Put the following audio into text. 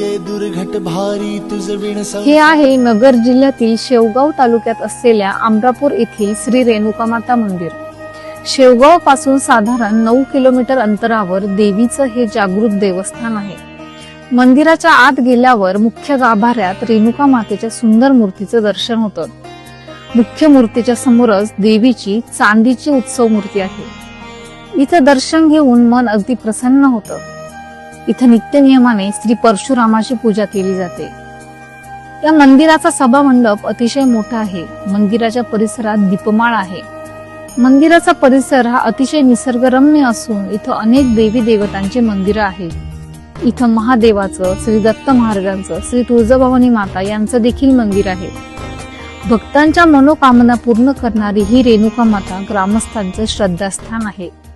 दुर्घट भारी तुझ हे आहे नगर जिल्ह्यातील शेवगाव तालुक्यात असलेल्या आमरापूर येथील श्री रेणुकामाता मंदिर. शेवगावपासून साधारण नऊ किलोमीटर अंतरावर देवीचं हे जागृत देवस्थान आहे. मंदिराच्या आत गेल्यावर मुख्य गाभाऱ्यात रेणुका मातेच्या सुंदर मूर्तीचं दर्शन होतं. मुख्य मूर्तीच्या समोरच देवीची चांदीची उत्सव मूर्ती आहे. इथं दर्शन घेऊन मन अगदी प्रसन्न होतं. इथं नित्यनियमाने श्री परशुरामाची पूजा केली जाते. या मंदिराचा सभा मंडप अतिशय मोठा आहे. मंदिराच्या परिसरात दीपमाळ आहे. मंदिराचा परिसर हा अतिशय निसर्गरम्य असून इथं अनेक देवी देवतांचे मंदिर आहेत. इथं महादेवाचं श्री दत्त महाराजांचं श्री तुळजाभवानी माता यांचं देखील मंदिर आहे. भक्तांच्या मनोकामना पूर्ण करणारी ही रेणुका माता ग्रामस्थांचं श्रद्धास्थान आहे.